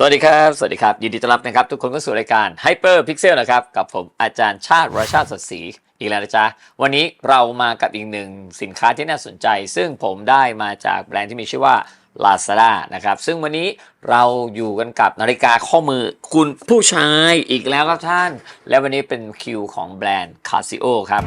สวัสดีครับ สวัสดีครับ ยินดีต้อนรับนะครับ ทุกคนเข้าสู่รายการ Hyper Pixel นะครับ กับผมอาจารย์ชาติรชาติสดศรีอีกแล้วนะจ๊ะ วันนี้เรามากับอีกหนึ่งสินค้าที่น่าสนใจ ซึ่งผมได้มาจากแบรนด์ที่มีชื่อว่า Lazada นะครับ ซึ่งวันนี้เราอยู่กันกับนาฬิกาข้อมือคุณผู้ชายอีกแล้วครับท่าน และวันนี้เป็นคิวของแบรนด์ Casio ครับ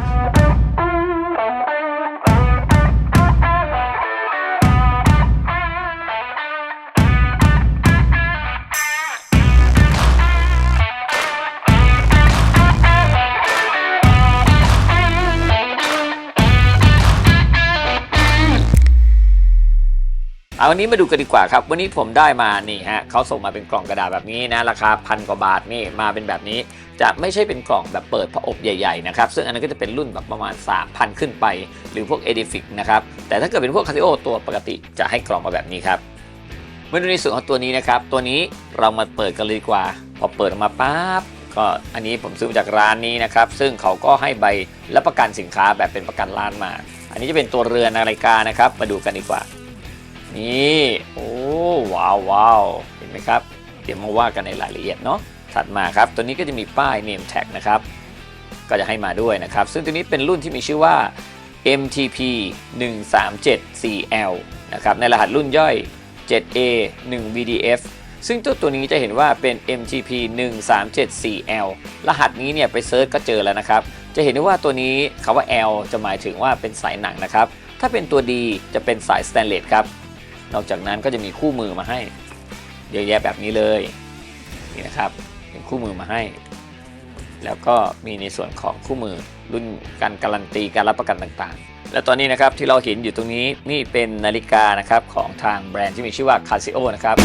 วันนี้มาดูกันดีกว่าครับ วันนี้ผมได้มานี่ฮะเขาส่งมาเป็นกล่องกระดาษแบบนี้นะราคาพันกว่าบาทนี่มาเป็นแบบนี้ จะไม่ใช่เป็นกล่องแบบเปิดพระอบใหญ่ๆนะครับซึ่งอันนั้นก็จะเป็นรุ่นแบบประมาณ 3,000 ขึ้นไป หรือพวก e d i f i c นะครับแต่ถ้าเกิดเป็นพวก Casio ตัวปกติจะให้กล่องมาแบบนี้ครับมาดูในส่วนของตัวนี้นะครับ ตัวนี้เรามาเปิดกันเลยดีกว่า พอเปิดออกมาปั๊บก็อันนี้ผมซื้อมาจากร้านนี้นะครับ ซึ่งเขาก็ให้ใบรับประกันสินค้าแบบเป็นประกันร้านมา อันนี้จะเป็นตัวเรือนนาฬิกานะครับ มาดูกันดีกว่า นี่ โอ้ว้าวว้าวเห็นไหมครับ เดี๋ยวมาว่ากันในรายละเอียดเนาะถัดมาครับ ตัวนี้ก็จะมีป้าย name tag นะครับ ก็จะให้มาด้วยนะครับ ซึ่งตัวนี้เป็นรุ่นที่มีชื่อว่า MTP 137CL นะครับ ในรหัสรุ่นย่อย 7A 1 VDF ซึ่งตัวตัวนี้จะเห็นว่าเป็น MTP 137CL รหัสนี้เนี่ยไปเซิร์ชก็เจอแล้วนะครับ จะเห็นได้ว่าตัวนี้คำว่า L จะหมายถึงว่าเป็นสายหนังนะครับ ถ้าเป็นตัว D จะเป็นสายสแตนเลสครับ นอกจากนั้นก็จะมีคู่มือมาให้เยอะแยะแบบนี้เลยนี่นะครับเป็นคู่มือมาให้ แล้วก็มีในส่วนของคู่มือรุ่นการการันตีการรับประกันต่างๆ และตอนนี้นะครับที่เราเห็นอยู่ตรงนี้นี่เป็นนาฬิกานะครับของทางแบรนด์ที่มีชื่อว่า Casio นะครับ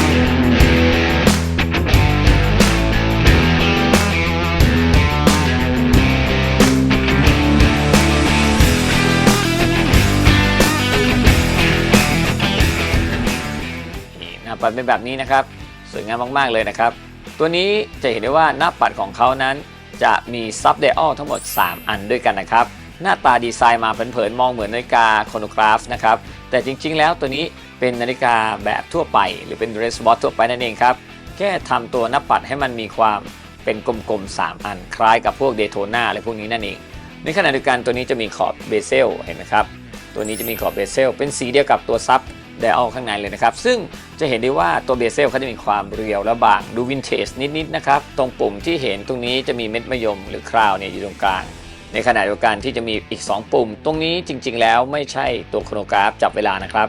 ปัดเป็นแบบนี้นะครับ สวยงามมากๆเลยนะครับ ตัวนี้จะเห็นได้ว่าหน้าปัดของเขานั้นจะมีซับเดออลทั้งหมด 3 อันด้วยกันนะครับ หน้าตาดีไซน์มาเผินๆมองเหมือนนาฬิกาโคโนกราฟนะครับแต่จริงๆ แล้วตัวนี้เป็นนาฬิกาแบบทั่วไป หรือเป็นเรสบอททั่วไปนั่นเองครับแค่ทำตัวหน้าปัดให้มันมีความเป็นกลมๆ 3 อัน คล้ายกับพวกเดโทนาอะไรพวกนี้นั่นเองในขณะเดียวกันตัวนี้จะมีขอบเบเซลเห็นไหมครับตัวนี้จะมีขอบเบเซลเป็นสีเดียวกับตัวซับ ไดออลข้างในเลยนะครับ ซึ่งจะเห็นได้ว่าตัวเบเซลเขาจะมีความเรียวและบางดูวินเทจนิดๆนะครับ ตรงปุ่มที่เห็นตรงนี้จะมีเม็ดมะยมหรือคราวเนี่ยอยู่ตรงกลางในขณะเดียวกันที่จะมีอีก 2 ปุ่ม ตรงนี้จริง ๆ แล้วไม่ใช่ตัวโครโนกราฟจับเวลานะครับ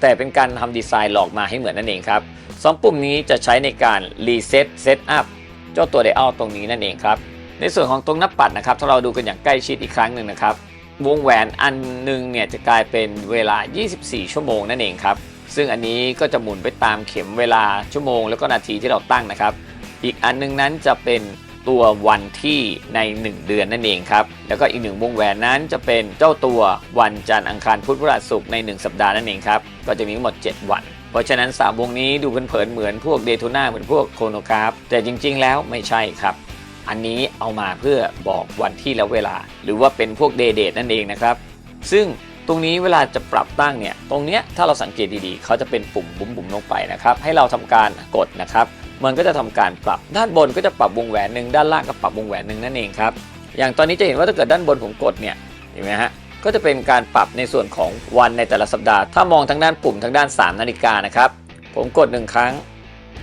แต่เป็นการทำดีไซน์หลอกมาให้เหมือนนั่นเองครับสองปุ่มนี้จะใช้ในการรีเซ็ตเซตอัพเจ้าตัวไดอัลตรงนี้นั่นเองครับ ในส่วนของตรงหน้าปัดนะครับ ถ้าเราดูกันอย่างใกล้ชิดอีกครั้งหนึ่งนะครับ วงแหวนอันหนึ่งเนี่ยจะกลายเป็นเวลา 24 ชั่วโมงนั่นเองครับ ซึ่งอันนี้ก็จะหมุนไปตามเข็มเวลาชั่วโมงแล้วก็นาทีที่เราตั้งนะครับ อีกอันหนึงนั้นจะเป็นตัววันที่ใน 1 เดือนนั่นเองครับ แล้วก็อีกหนึ่งวงแหวนนั้นจะเป็นเจ้าตัววันจันทร์อังคารพุธพฤหัสศุกร์ใน 1 สัปดาห์นั่นเองครับ ก็จะมีทั้งหมด 7 วัน เพราะฉะนั้น 3 วงนี้ดูเผินๆเหมือนพวกเดโทนาเหมือนพวกโครโนกราฟแต่จริงๆ แล้วไม่ใช่ครับ อันนี้เอามาเพื่อบอกวันที่และเวลา หรือว่าเป็นพวกเดย์เดทนั่นเองนะครับ ซึ่งตรงนี้เวลาจะปรับตั้งเนี่ยตรงเนี้ยถ้าเราสังเกตดีๆ เขาจะเป็นปุ่มบุ๋มๆลงไปนะครับ ให้เราทำการกดนะครับ มันก็จะทำการปรับด้านบนก็จะปรับวงแหวนหนึ่งด้านล่างก็ปรับวงแหวนหนึ่งนั่นเองครับอย่างตอนนี้จะเห็นว่าถ้าเกิดด้านบนผมกดเนี่ยเห็นไหมฮะก็จะเป็นการปรับในส่วนของวันในแต่ละสัปดาห์ ถ้ามองทางด้านปุ่มทางด้าน 3 นาฬิกานะครับ ผมกด 1 ครั้ง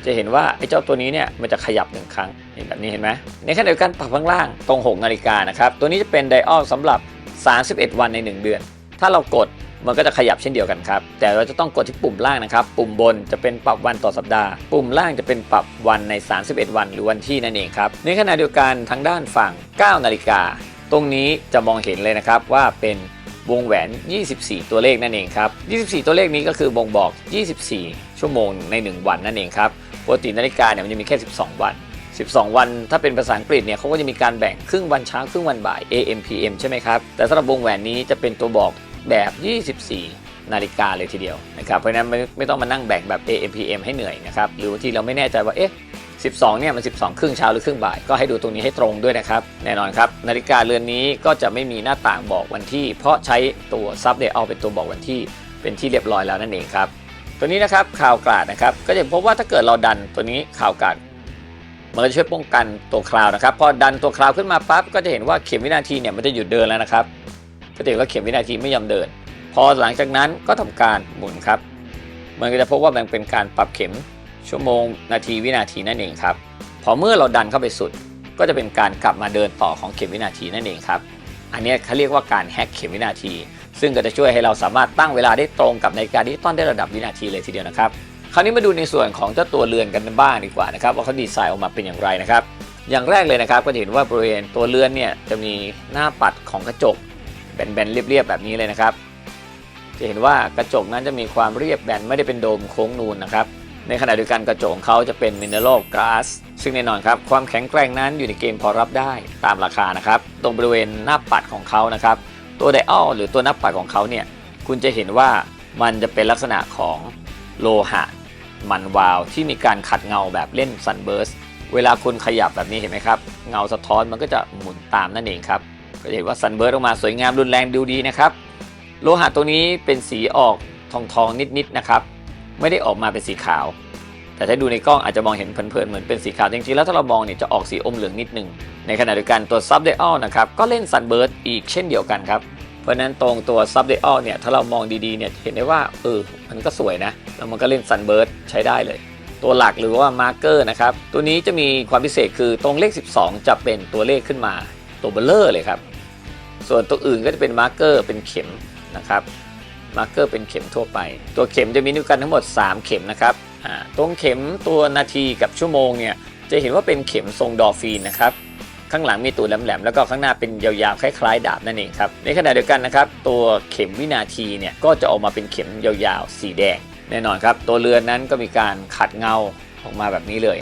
จะเห็นว่าไอ้เจ้าตัวนี้เนี่ยมันจะขยับ 1 ครั้ง นแบบนี้เห็นไหมในขณะเดียวกันปรับข้างล่างตรง 6 นาฬิกานะครับ ตัวนี้จะเป็นไดออลสำหรับ 31 วันใน 1 เดือน ถ้าเรากดมันก็จะขยับเช่นเดียวกันครับ แต่เราจะต้องกดที่ปุ่มล่างนะครับ ปุ่มบนจะเป็นปรับวันต่อสัปดาห์ ปุ่มล่างจะเป็นปรับวันใน 31 วันหรือวันที่นั่นเองครับ ในขณะเดียวกันทางด้านฝั่ง 9 นาฬิกา ตรงนี้จะมองเห็นเลยนะครับว่าเป็นวงแหวน 24 ตัวเลขนั่นเองครับ 24 ตัวเลขนี้ก็คือบ่งบอก 24 ชั่วโมงใน 1 วันนั่นเองครับ ปกตินาฬิกาเนี่ยมันจะมีแค่ 12 วัน 12 วัน ถ้าเป็นภาษาอังกฤษเนี่ยเขาก็จะมีการแบ่งครึ่งวันเช้าครึ่งวันบ่าย AM PM ใช่ไหมครับ แต่สำหรับวงแหวนนี้จะเป็นตัวบอกแบบ 24นาฬิกาเลยทีเดียวนะครับเพราะนั้นไม่ไม่ต้องมานั่งแบ่งแบบ AM PM ให้เหนื่อยนะครับ หรือบางทีเราไม่แน่ใจว่าเอ๊ะ 12 เนี่ยมัน 12 ครึ่งเช้าหรือครึ่งบ่าย ก็ให้ดูตรงนี้ให้ตรงด้วยนะครับ แน่นอนครับ นาฬิกาเรือนนี้ก็จะไม่มีหน้าต่างบอกวันที่ เพราะใช้ตัวซับเดย์เอาเป็นตัวบอกวันที่เป็นที่เรียบร้อยแล้วนั่นเองครับ ตัวนี้นะครับข่าวกราดนะครับก็จะพบว่าถ้าเกิดเราดันตัวนี้ข่าวกราด มันก็จะช่วยป้องกันตัวคราวนะครับ พอดันตัวคราวขึ้นมาปั๊บก็จะเห็นว่าเข็มวินาทีเนี่ยมันจะหยุดเดินแล้วนะครับก็จะเห็นว่าเข็มวินาทีไม่ยอมเดิน พอหลังจากนั้นก็ทำการหมุนครับ มันก็จะพบว่ามันเป็นการปรับเข็มชั่วโมงนาทีวินาทีนั่นเองครับ พอเมื่อเราดันเข้าไปสุด ก็จะเป็นการกลับมาเดินต่อของเข็มวินาทีนั่นเองครับ อันนี้เขาเรียกว่าการแฮกเข็มวินาที ซึ่งก็จะช่วยให้เราสามารถตั้งเวลาได้ตรงกับนาฬิกาดิจิตอลได้ระดับวินาทีเลยทีเดียวนะครับ คราวนี้มาดูในส่วนของเจ้าตัวเรือนกันบ้างดีกว่านะครับว่าเขาดีไซน์ออกมาเป็นอย่างไรนะครับ อย่างแรกเลยนะครับก็จะเห็นว่าบริเวณตัวเรือนเนี่ยจะมีหน้าปัดของกระจกแบนๆเรียบๆแบบนี้เลยนะครับ จะเห็นว่ากระจกนั้นจะมีความเรียบแบนไม่ได้เป็นโดมโค้งนูนนะครับในขณะเดียวกันกระจกของเขาจะเป็นมินเนอรัลก a าสซึ่งแน่นอนครับความแข็งแกร่งนั้นอยู่ในเกณฑ์พอรับได้ตามราคานะครับตรงบริเวณหน้าปัดของเขานะครับตัวไดอัลหรือตัวหน้าปัดของเขาเนี่ยคุณจะเห็นว่ามันจะเป็นลักษณะของโลหะ มันวาวที่มีการขัดเงาแบบเล่นซันเบิร์สเวลาคุณขยับแบบนี้เห็นไหมครับ เงาสะท้อนมันก็จะหมุนตามนั่นเองครับก็จะเห็นว่าซันเบิร์สออกมาสวยงามรุนแรงดูดีนะครับ โลหะตัวนี้เป็นสีออกทองทองๆนิดๆนะครับ ไม่ได้ออกมาเป็นสีขาว แต่ถ้าดูในกล้องอาจจะมองเห็นเพลินๆเหมือนเป็นสีขาวจริงๆแล้วถ้าเรามองเนี่ยจะออกสีอมเหลืองนิดนึงในขณะเดียวกันตัวซับเดออลนะครับก็เล่นซันเบิร์ดอีกเช่นเดียวกันครับ ราะนั้นตรงตัวซับเดอลเนี่ยถ้าเรามองดีๆเนี่ยเห็นได้ว่าเออมันก็สวยนะ แล้วมันก็เล่นซันเบิร์ดใช้ได้เลย ตัวหลักหรือว่ามาร์เกอร์นะครับ ตัวนี้จะมีความพิเศษคือตรงเลข 12 จะเป็นตัวเลขขึ้นมาตัวเบลเลอร์เลยครับ ส่วนตัวอื่นก็จะเป็นมาร์เกอร์เป็นเข็มนะครับมาร์กเกอร์เป็นเข็มทั่วไป ตัวเข็มจะมีนิ้วกันทั้งหมด 3 เข็มนะครับตรงเข็มตัวนาทีกับชั่วโมงเนี่ยจะเห็นว่าเป็นเข็มทรงดอฟีนนะครับ ข้างหลังมีตัวแหลมๆแล้วก็ข้างหน้าเป็นยาวๆคล้ายๆดาบนั่นเองครับในขณะเดียวกันนะครับตัวเข็มวินาทีเนี่ยก็จะออกมาเป็นเข็มยาวๆสีแดงแน่นอนครับ ตัวเรือนนั้นก็มีการขัดเงาออกมาแบบนี้เลย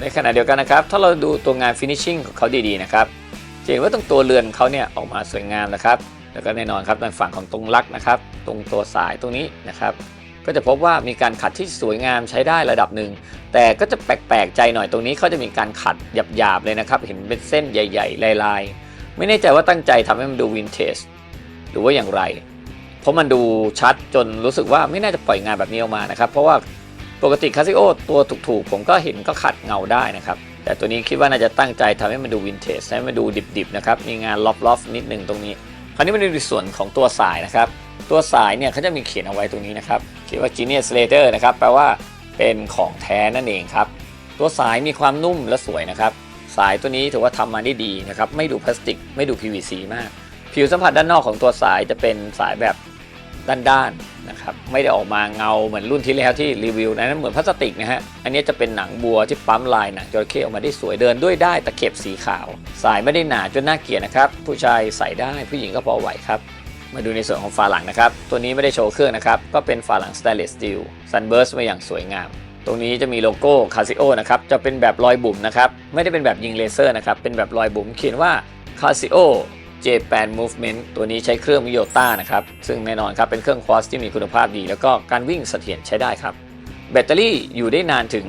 ในขณะเดียวกันนะครับ ถ้าเราดูตัวงานฟินิชชิ่งของเขาดีๆนะครับจะเห็นว่าตรงตัวเรือนเขาเนี่ยออกมาสวยงามนะครับ แล้วก็แน่นอนครับในฝั่งของตรงลักนะครับ ตรงตัวสายตรงนี้นะครับ ก็จะพบว่ามีการขัดที่สวยงามใช้ได้ระดับหนึ่ง แต่ก็จะแปลกๆใจหน่อยตรงนี้เขาจะมีการขัดหยาบๆเลยนะครับ เห็นเป็นเส้นใหญ่ๆ ลายๆ ไม่แน่ใจว่าตั้งใจทำให้มันดูวินเทจหรือว่าอย่างไร เพราะมันดูชัดจนรู้สึกว่าไม่น่าจะปล่อยงานแบบนี้ออกมานะครับ เพราะว่าปกติคาซิโอตัวถูกๆ ผมก็เห็นก็ขัดเงาได้นะครับ แต่ตัวนี้คิดว่าน่าจะตั้งใจทำให้มันดูวินเทจให้มันดูดิบๆนะครับมีงานล็อบๆนิดหนึ่งตรงนี้ คราวนี้มาดูในส่วนของตัวสายนะครับ ตัวสายเนี่ยเขาจะมีเขียนเอาไว้ตรงนี้นะครับ เขียนว่า Genius Leather นะครับ แปลว่าเป็นของแท้นั่นเองครับ ตัวสายมีความนุ่มและสวยนะครับ สายตัวนี้ถือว่าทำมาได้ดีนะครับ ไม่ดูพลาสติก ไม่ดู PVC มาก ผิวสัมผัสด้านนอกของตัวสายจะเป็นสายแบบด้านๆนะครับ ไม่ได้ออกมาเงาเหมือนรุ่นที่แล้วที่รีวิวนะนั้นเหมือนพลาสติกนะฮะ อันนี้จะเป็นหนังบัวที่ปั๊มลายหนังจระเข้ออกมาได้สวยเดินด้วยได้ตะเข็บสีขาว สายไม่ได้หนาจนน่าเกลียดนะครับ ผู้ชายใส่ได้ผู้หญิงก็พอไหวครับ มาดูในส่วนของฝาหลังนะครับ ตัวนี้ไม่ได้โชว์เครื่องนะครับ ก็เป็นฝาหลัง stainless steel sunburst มาอย่างสวยงาม ตรงนี้จะมีโลโก้ Casio นะครับ จะเป็นแบบรอยบุ๋มนะครับ ไม่ได้เป็นแบบยิงเลเซอร์นะครับ เป็นแบบรอยบุ๋มเขียนว่า Casio Japan Movement ตัวนี้ใช้เครื่องมิโยต้านะครับ ซึ่งแน่นอนครับ เป็นเครื่องควอสที่มีคุณภาพดี แล้วก็การวิ่งเสถียรใช้ได้ครับ แบตเตอรี่อยู่ได้นานถึง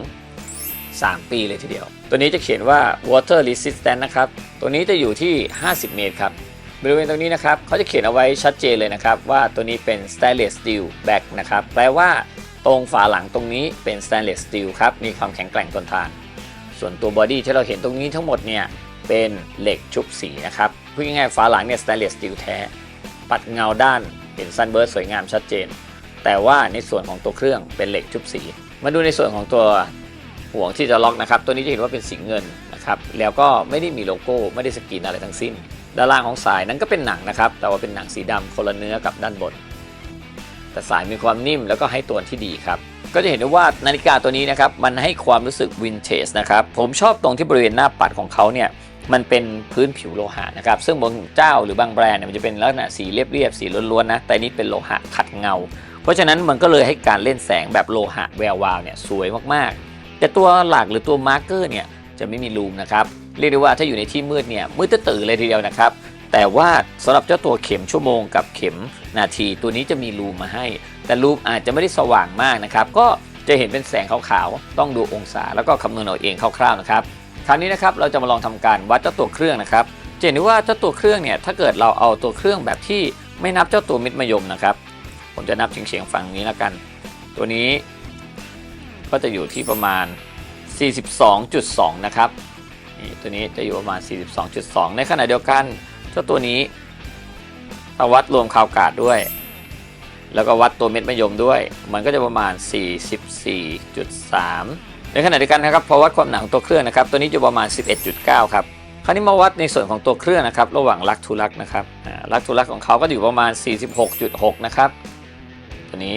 3 ปีเลยทีเดียว ตัวนี้จะเขียนว่า water resistant นะครับ ตัวนี้จะอยู่ที่ 50 เมตรครับ บริเวณตรงนี้นะครับเขาจะเขียนเอาไว้ชัดเจนเลยนะครับ ว่าตัวนี้เป็น stainless steel back นะครับ แปลว่าตรงฝาหลังตรงนี้เป็น stainless steel ครับ มีความแข็งแกร่งทนทาน ส่วนตัวบอดี้ที่เราเห็นตรงนี้ทั้งหมดเนี่ย เป็นเหล็กชุบสีนะครับพูดง่ายๆฝาหลังเนี่ย stainless steel แท้ ปัดเงาด้านเห็นซันเบิร์ดสวยงามชัดเจน แต่ว่าในส่วนของตัวเครื่องเป็นเหล็กชุบสี มาดูในส่วนของตัวห่วงที่จะล็อกนะครับ ตัวนี้จะเห็นว่าเป็นสีเงินนะครับ แล้วก็ไม่ได้มีโลโก้ ไม่ได้สกรีนอะไรทั้งสิ้น ด้านล่างของสายนั้นก็เป็นหนังนะครับ แต่ว่าเป็นหนังสีดำคนละเนื้อกับด้านบน แต่สายมีความนิ่มแล้วก็ให้ตัวที่ดีครับ ก็จะเห็นได้ว่านาฬิกาตัวนี้นะครับ มันให้ความรู้สึกวินเทจนะครับ ผมชอบตรงที่บริเวณหน้าปัดของเขาเนี่ย มันเป็นพื้นผิวโลหะนะครับ ซึ่งบางเจ้าหรือบางแบรนด์เนี่ยมันจะเป็นลักษณะสีเรียบๆ สีล้วนๆนะ แต่นี่เป็นโลหะขัดเงา เพราะฉะนั้นมันก็เลยให้การเล่นแสงแบบโลหะแวววาวเนี่ยสวยมากๆ แต่ตัวหลักหรือตัวมาร์กเกอร์เนี่ยจะไม่มีลูมนะครับ เรียกได้ว่าถ้าอยู่ในที่มืดเนี่ยมืดตื่นเลยทีเดียวนะครับ แต่ว่าสำหรับเจ้าตัวเข็มชั่วโมงกับเข็มนาที ตัวนี้จะมีลูมมาให้ แต่ลูมอาจจะไม่ได้สว่างมากนะครับ ก็จะเห็นเป็นแสงขาวๆต้องดูองศาแล้วก็คำนวณเอาเองคร่าวๆนะครับคราวนี้นะครับเราจะมาลองทำการวัดเจ้าตัวเครื่องนะครับจะเห็นได้ว่าเจ้าตัวเครื่องเนี่ยถ้าเกิดเราเอาตัวเครื่องแบบที่ไม่นับเจ้าตัวมิดมยมนะครับผผมจะนับเฉียงๆฝั่งนี้แล้วกัน ตัวนี้ก็จะอยู่ที่ประมาณ 42.2 นะครับ นี่ตัวนี้จะอยู่ประมาณ 42.2 ในขณะเดียวกันเจ้าตัวนี้ถ้าวัดรวมคาวกาดด้วย แล้วก็วัดตัวเม็ดมะยมด้วย มันก็จะประมาณ 44.3 ในขณะเดียวกันนะครับพอวัดความหนาของตัวเครื่องนะครับ ตัวนี้จะประมาณ 11.9 ครับคราวนี้มาวัดในส่วนของตัวเครื่องนะครับ ระหว่างลักทูลักนะครับลักทูลักของเขาก็อยู่ประมาณ 46.6 นะครับ ตัวนี้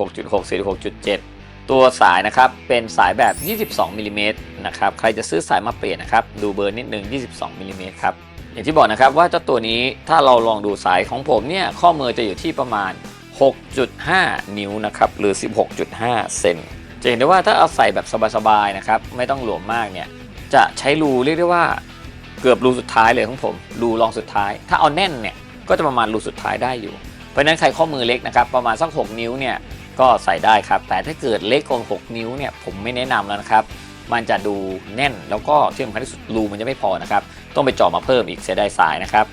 46.6 46.7 ตัวสายนะครับเป็นสายแบบ 22มิลลิเมตรนะครับใครจะซื้อสายมาเปลี่ยนนะครับดูเบอร์นิดนึง 22มิลลิเมตรครับอย่างที่บอกนะครับว่าเจ้าตัวนี้ถ้าเราลองดูสายของผมเนี่ยข้อมือจะอยู่ที่ประมาณ 6.5 นิ้วนะครับหรือ 16.5 เซนจะเห็นได้ว่าถ้าเอาใส่แบบสบายๆนะครับไม่ต้องหลวมมากเนี่ยจะใช้รูเรียกได้ว่าเกือบรูสุดท้ายเลยของผมรูรองสุดท้าย ถ้าเอาแน่นเนี่ยก็จะประมาณรูสุดท้ายได้อยู่ เพราะฉะนั้นใครข้อมือเล็กนะครับประมาณสัก 6 นิ้วเนี่ย ก็ใส่ได้ครับ แต่ถ้าเกิดเล็กกว่า 6 นิ้วเนี่ยผมไม่แนะนำแล้วนะครับมันจะดูแน่นแล้วก็ที่สำคัญที่สุดรูมันจะไม่พอนะครับ ต้องไปเจาะมาเพิ่มอีกเสียดายสายนะครับ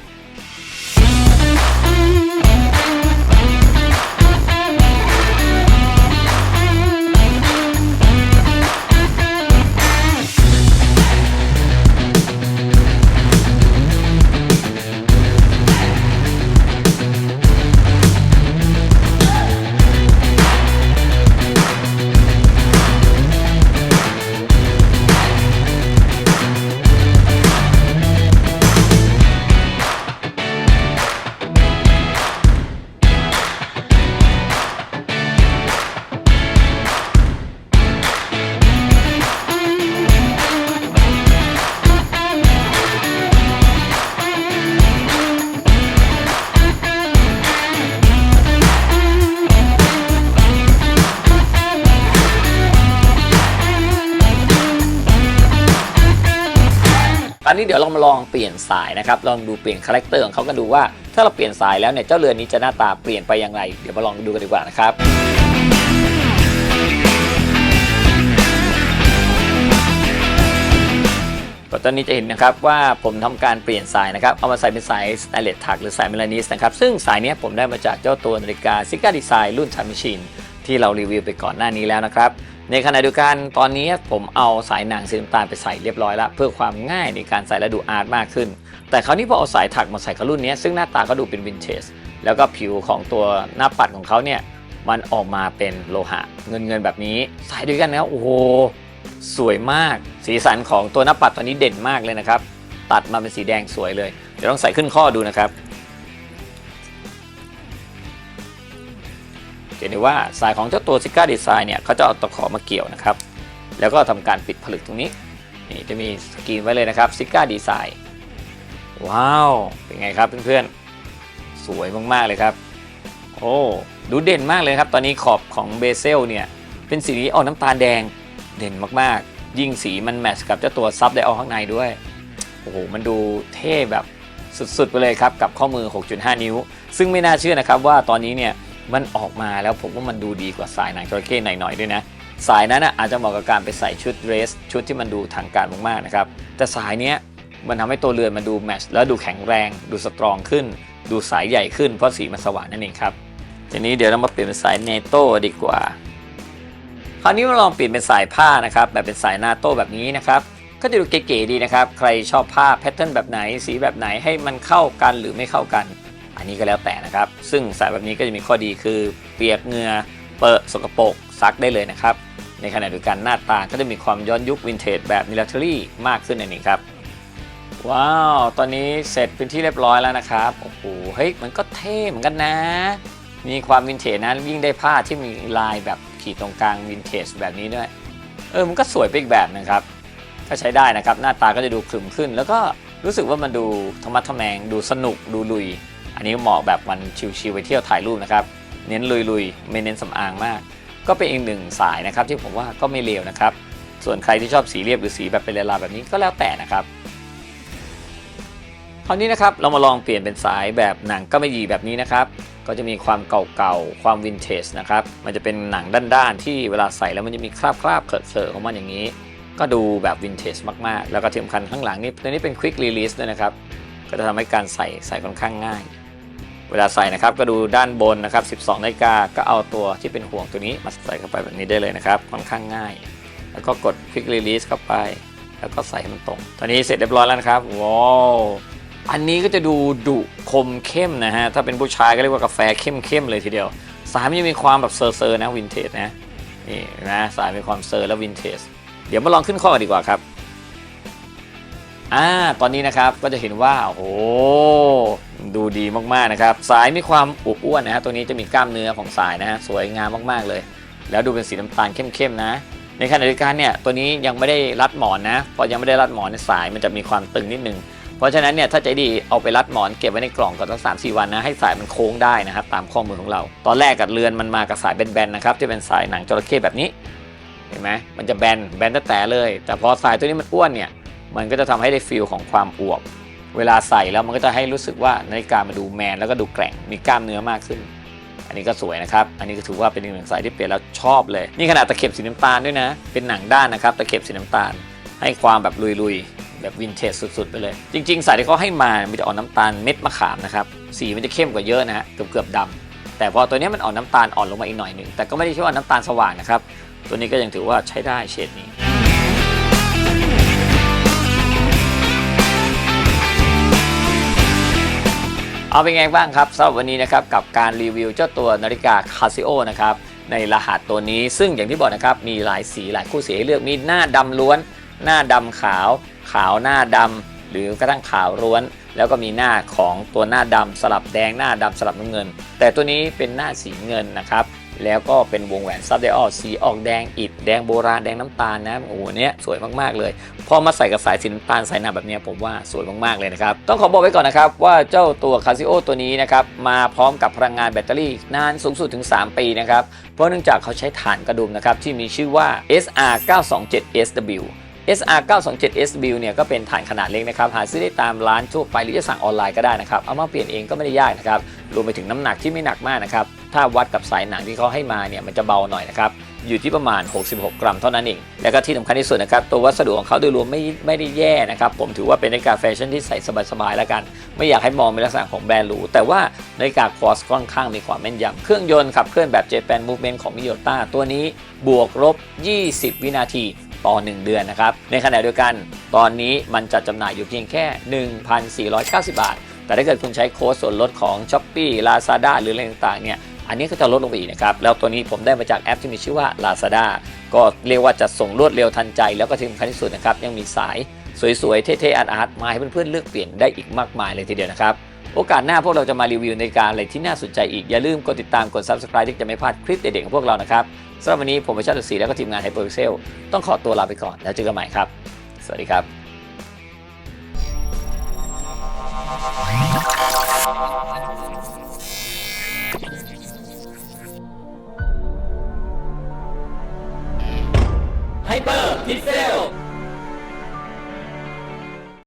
นี้เดี๋ยวเรามาลองเปลี่ยนสายนะครับ ลองดูเปลี่ยนคาแรคเตอร์ของเขากันดูว่า ถ้าเราเปลี่ยนสายแล้วเนี่ยเจ้าเรือนนี้จะหน้าตาเปลี่ยนไปอย่างไร เดี๋ยวมาลองดูกันดีกว่านะครับก็ตอนนี้จะเห็นนะครับว่าผมทำการเปลี่ยนสายนะครับ เอามาใส่เป็นสายสแตนเลสถักหรือสายเมลานิสนะครับ ซึ่งสายนี้ผมได้มาจากเจ้าตัวนาฬิกาซิก้าดีไซน์รุ่นทัมมิชิน ที่เรารีวิวไปก่อนหน้านี้แล้วนะครับ ในขณะเดียวกันตอนนี้ผมเอาสายหนังสีน้ำตาลไปใส่เรียบร้อยแล้วเพื่อความง่ายในการใส่และดูอาร์ตมากขึ้น แต่คราวนี้พอเอาสายถักมาใส่กับรุ่นนี้ซึ่งหน้าตาก็ดูเป็นวินเทจแล้วก็ผิวของตัวหน้าปัดของเขาเนี่ยมันออกมาเป็นโลหะเงินเงินๆแบบนี้ใส่ด้วยกันนะโอ้โหสวยมาก สีสันของตัวหน้าปัดตัวนี้เด่นมากเลยนะครับ ตัดมาเป็นสีแดงสวยเลย เดี๋ยวต้องใส่ขึ้นข้อดูนะครับ จะเห็นได้ว่าสายของเจ้าตัวซิก้าดีไซน์เนี่ยเขาจะเอาตะขอมาเกี่ยวนะครับ แล้วก็ทำการปิดผลึกตรงนี้ นี่จะมีสกรีนไว้เลยนะครับซิก้าดีไซน์ว้าว เป็นไงครับเพื่อนๆ สวยมากๆเลยครับ โอ้ดูเด่นมากเลยครับ ตอนนี้ขอบของเบเซลเนี่ย เป็นสีออกน้ำตาลแดงเด่นมากๆ ยิ่งสีมันแมทช์กับเจ้าตัวซับไดออลข้างในด้วย โอ้โห มันดูเท่แบบสุดๆ ไปเลยครับ กับข้อมือ 6.5 นิ้ว ซึ่งไม่น่าเชื่อนะครับว่าตอนนี้เนี่ย มันออกมาแล้วผมว่ามันดูดีกว่าสายหนังจระเข้หน่อยๆด้วยนะ สายนั้นอาจจะเหมาะกับการไปใส่ชุดเดรส ชุดที่มันดูทางการมากๆนะครับ แต่สายเนี้ยมันทำให้ตัวเรือนมันดูแมชแล้วดูแข็งแรง ดูสตรองขึ้น ดูสายใหญ่ขึ้นเพราะสีมันสว่างนั่นเองครับ ทีนี้เดี๋ยวเรามาเปลี่ยนเป็นสายเนโต้ดีกว่า คราวนี้มาลองเปลี่ยนเป็นสายผ้านะครับ แบบเป็นสายนาโต้แบบนี้นะครับก็จะดูเก๋ๆดีนะครับ ใครชอบผ้าแพทเทิร์นแบบไหน สีแบบไหนให้มันเข้ากันหรือไม่เข้ากัน อันนี้ก็แล้วแต่นะครับ ซึ่งสายแบบนี้ก็จะมีข้อดีคือ เปียกเหงื่อเปิดสกปรกซักได้เลยนะครับ ในขณะเดียวกันหน้าตาก็จะมีความย้อนยุควินเทจแบบมิลเ a อรี่มากขึ้นในนเองครับว้าว ตอนนี้เสร็จเป็นที่เรียบร้อยแล้วนะครับ โอ้โห เฮ้ย มันก็เท่เหมือนกันนะ มีความวินเทจนะ ยิ่งได้ผ้าที่มีลายแบบขีดตรงกลางวินเทจแบบนี้ด้วย เออ มันก็สวยไปอีกแบบนะครับ ก็ใช้ได้นะครับ หน้าตาก็จะดูขรึมขึ้น แล้วก็รู้สึกว่ามันดูธรรมะทแมง ดูสนุก ดูลุย อันนี้เหมาะแบบวันชิลๆไปเที่ยวถ่ายรูปนะครับ เน้นลุยๆ ไม่เน้นสำอางมาก ก็เป็นอีกหนึ่งสายนะครับ ที่ผมว่าก็ไม่เลวนะครับ ส่วนใครที่ชอบสีเรียบหรือสีแบบเป็นลายๆแบบนี้ก็แล้วแต่นะครับคราวนี้นะครับเรามาลองเปลี่ยนเป็นสายแบบหนังก็ไม่ยีแบบนี้นะครับ ก็จะมีความเก่าๆความวินเทจนะครับมันจะเป็นหนังด้านๆ ที่เวลาใส่แล้วมันจะมีคราบๆเขอะๆของมันอย่างนี้ ก็ดูแบบวินเทจมากๆ แล้วก็ที่สำคัญข้างหลังนี่ตัวนี้เป็นควิกรีลีสด้วยนะครับ ก็จะทำให้การใส่ใส่ค่อนข้างง่าย เวลาใส่นะครับก็ดูด้านบนนะครับ 12 นาฬิกาก็เอาตัวที่เป็นห่วงตัวนี้มาใส่เข้าไปแบบนี้ได้เลยนะครับ ค่อนข้างง่าย แล้วก็กด Quick Release เข้าไป แล้วก็ใส่ให้มันตรง ตอนนี้เสร็จเรียบร้อยแล้วนะครับว้าวอันนี้ก็จะดูดุคมเข้มนะฮะ ถ้าเป็นผู้ชายก็เรียกว่ากาแฟเข้มๆเลยทีเดียว สายมันจะมีความแบบเซอร์เซอร์นะวินเทจนะนี่นะสายมีความเซอร์และวินเทจเดี๋ยวมาลองขึ้นข้อกันดีกว่าครับ อ่าตอนนี้นะครับก็จะเห็นว่าโอ้โหดูดีมากๆนะครับ สายมีความอวบอ้วนนะฮะตัวนี้จะมีกล้ามเนื้อของสายนะฮะสวยงามมากๆเลย แล้วดูเป็นสีน้ำตาลเข้มๆนะ ในขณะเดียวกันเนี่ยตัวนี้ยังไม่ได้รัดหมอนนะพอยังไม่ได้รัดหมอนในสายมันจะมีความตึงนิดนึงเพราะฉะนั้นเนี่ยถ้าใจดีเอาไปรัดหมอนเก็บไว้ในกล่องก่อนสักสามสี่วันนะให้สายมันโค้งได้นะครับตามข้อมือของเรา ตอนแรกกับเรือนมันมากับสายแบนๆนะครับที่เป็นสายหนังจระเข้แบบนี้เห็นไหมมันจะแบนแบนแต่แต่เลย แต่พอสายตัวนี้มันอ้วนเนี่ย มันก็จะทำให้ได้ฟีลของความอวบ เวลาใส่แล้วมันก็จะให้รู้สึกว่านาฬิกามันดูแมนแล้วก็ดูแกร่งมีกล้ามเนื้อมากขึ้น อันนี้ก็สวยนะครับ อันนี้ก็ถือว่าเป็นอีกหนึ่งสายที่เปลี่ยนแล้วชอบเลย นี่ขนาดตะเข็บสีน้ำตาลด้วยนะ เป็นหนังด้านนะครับตะเข็บสีน้ำตาล ให้ความแบบลุยๆแบบวินเทจสุดๆไปเลย จริง ๆ สายที่เขาให้มามันจะออกน้ำตาลเม็ดมะขามนะครับสีมันจะเข้มกว่าเยอะนะฮะเกือบๆดำแต่พอตัวนี้มันออกน้ำตาลอ่อนลงมาอีกหน่อยหนึ่งแต่ก็ไม่ได้ใช่ว่าน้ำตาลสว่างนะครับตัวนี้ก็ยังถือว่าใช้ได้เฉดนี้ เอาเป็นไงบ้างครับสำหรับวันนี้นะครับกับการรีวิวเจ้าตัวนาฬิกา Casio นะครับในรหัสตัวนี้ซึ่งอย่างที่บอกนะครับมีหลายสีหลายคู่สีให้เลือกมีหน้าดำล้วน หน้าดำขาว ขาวหน้าดำหรือกระทั่งขาวล้วน แล้วก็มีหน้าของตัวหน้าดำสลับแดงหน้าดำสลับน้ำเงิน แต่ตัวนี้เป็นหน้าสีเงินนะครับ แล้วก็เป็นวงแหวนซับไดออลสีออกแดงอิดแดงโบราณแดงน้ำตาลนะโอ้โหเนี้ยสวยมากๆเลยพอมาใส่กับสายสีน้ำตาลสายหนาแบบเนี้ยผมว่าสวยมากๆเลยนะครับ ต้องขอบอกไว้ก่อนนะครับ ว่าเจ้าตัวคาซิโอตัวนี้นะครับ มาพร้อมกับพลังงานแบตเตอรี่นานสูงสุดถึง 3 ปีนะครับ เพราะเนื่องจากเขาใช้ฐานกระดุมนะครับ ที่มีชื่อว่า SR 927 SW SR 927 SW เนี่ยก็เป็นฐานขนาดเล็กนะครับหาซื้อได้ตามร้านทั่วไปหรือจะสั่งออนไลน์ก็ได้นะครับเอามาเปลี่ยนเองก็ไม่ได้ยากนะครับรวมไปถึงน้ำหนักที่ไม่หนักมากนะครับถ้าวัดกับสายหนังที่เขาให้มาเนี่ยมันจะเบาหน่อยนะครับอยู่ที่ประมาณ 66 กรัมเท่านั้นเอง แล้วก็ที่สำคัญที่สุดนะครับ ตัววัสดุของเขาโดยรวมไม่ไม่ได้แย่นะครับ ผมถือว่าเป็นนาฬิกาแฟชั่นที่ใส่สบายๆแล้วกัน ไม่อยากให้มองเป็นลักษณะของแบรนด์หรูแต่ว่านาฬิกาคอสค่อนข้างมีความแม่นยำเครื่องยนต์ขับเคลื่อนแบบ Japan Movement ของมิโยต้าตัวนี้บวกลบ 20 วินาที ต่อ 1 เดือนนะครับ ในขณะเดียวกันตอนนี้มันจัดจำหน่ายอยู่เพียงแค่ 1,490 บาท แต่ถ้าเกิดคุณใช้โค้ดส่วนลดของ s h อ p e e Lazada หรืออะไรต่างๆเนี่ยอันนี้ก็จะลดลงไปอีกนะครับ แล้วตัวนี้ผมได้มาจากแอปที่มีชื่อว่า Lazada ก็เรียกว่าจะส่งรวดเร็วทันใจ แล้วก็ที่สำคัญที่สุดนะครับยังมีสายสวยๆเท่ๆอาร์ตๆมาให้เพื่อนๆเลือกเปลี่ยนได้อีกมากมายเลยทีเดียวนะครับ โอกาสหน้าพวกเราจะมารีวิวในการอะไรที่น่าสนใจอีก อย่าลืมกดติดตามกด subscribe ที่จะไม่พลาดคลิปเด็ดๆของพวกเรานะครับสำหรับวันนี้ผมประชาติศรีและก็ทีมงานไฮเปอร์พิเซลต้องขอตัวลาไปก่อนแล้วเจอกันใหม่ครับ สวัสดีครับไฮเปอร์พิกเซล